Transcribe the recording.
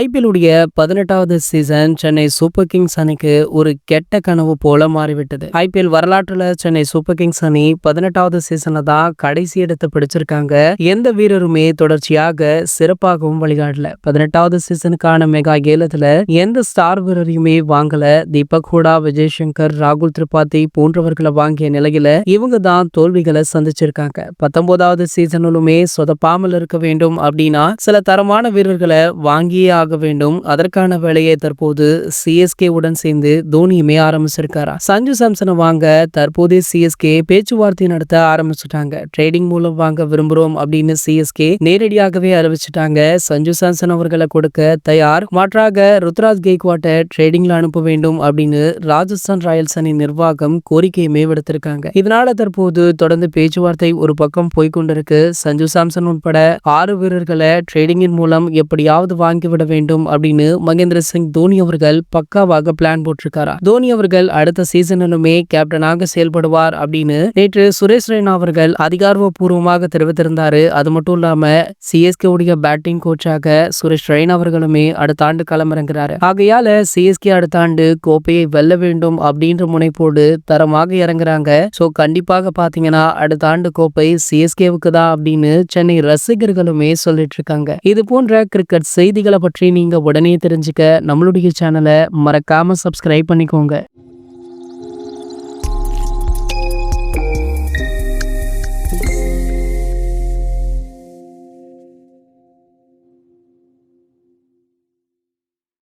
ஐபிஎல்லுடைய பதினெட்டாவது season Chennai super Kings அணிக்கு ஒரு கெட்ட கனவு போல மாறிவிட்டது. ஐபிஎல் வரலாற்றுல சென்னை சூப்பர் கிங்ஸ் அணி பதினெட்டாவது சீசன்ல தான் கடைசி இடத்தை பிடிச்சிருக்காங்க. எந்த வீரருமே தொடர்ச்சியாக சிறப்பாகவும் வழிகாட்டல. பதினெட்டாவது சீசனுக்கான மெகா ஏலத்துல எந்த ஸ்டார் வீரரையுமே வாங்கல. தீபக் ஹூடா விஜய் சங்கர் ராகுல் திரிபாதி போன்றவர்களை வாங்கிய நிலையில இவங்க தான் தோல்விகளை சந்திச்சிருக்காங்க. பத்தொன்பதாவது சீசனிலுமே சொதப்பாமல் இருக்க வேண்டும் அப்படின்னா சில தரமான வீரர்களை வாங்கியே ஆக வேண்டும். அதற்கான வேலையை தற்போது சிஎஸ்கே உடன் சேர்ந்து தோனியுமே ஆரம்பிச்சிருக்காரா? சஞ்சு சாம்சனை வாங்க தற்போதே சிஎஸ்கே பேச்சுவார்த்தை நடத்த ஆரம்பிச்சுட்டாங்க. ட்ரேடிங் மூலம் வாங்க விரும்புறோம் அப்படின்னு சிஎஸ்கே நேரடியாகவே அறிவிச்சிட்டாங்க. சஞ்சு சாம்சன் அவர்களை கொடுக்க தயார். மாற்றாக ருத்ராஜ் கெய்க்வாட்டை ட்ரேடிங்ல அனுப்ப வேண்டும் அப்படின்னு ராஜஸ்தான் ராயல்ஸ் அணி நிர்வாகம் கோரிக்கையுமே விடுத்திருக்காங்க. இதனால தற்போது தொடர்ந்து பேச்சுவார்த்தை ஒரு பக்கம் போய்கொண்டிருக்கு. சஞ்சு சாம்சன் உட்பட ஆறு வீரர்களை ட்ரேடிங்கின் மூலம் எப்படியாவது வாங்கிவிட வேண்டும். அப்படின்னு மகேந்திர சிங் தோனி அவர்கள் பக்காவாக பிளான் போட்டிருக்காரா? தோனி அவர்கள் அடுத்த சீசனிலுமே கேப்டனாக செயல்படுவார் அப்படின்னு நேற்று சுரேஷ் ரெய்னா அவர்கள் அதிகாரப்பூர்வமாக தெரிவித்திருந்தாரு. அது மட்டும் இல்லாம சிஎஸ்கே உடைய பேட்டிங் கோச்சாக சுரேஷ் ரெய்னா அவர்களுமே அடுத்த ஆண்டு களமிறங்குறாரு. ஆகையால சிஎஸ்கே அடுத்த ஆண்டு கோப்பையை வெல்ல வேண்டும் அப்படின்ற முனைப்போடு தரமாக இறங்குறாங்க. சோ கண்டிப்பாக பாத்தீங்கன்னா அடுத்த ஆண்டு கோப்பை சிஎஸ்கேவுக்கு தான் அப்படின்னு சென்னை ரசிகர்களுமே சொல்லிட்டு இருக்காங்க. இது போன்ற கிரிக்கெட் செய்திகளை பற்றி நீங்க உடனே தெரிஞ்சுக்க நம்மளுடைய சேனலை மறக்காம சப்ஸ்கிரைப் பண்ணிக்கோங்க.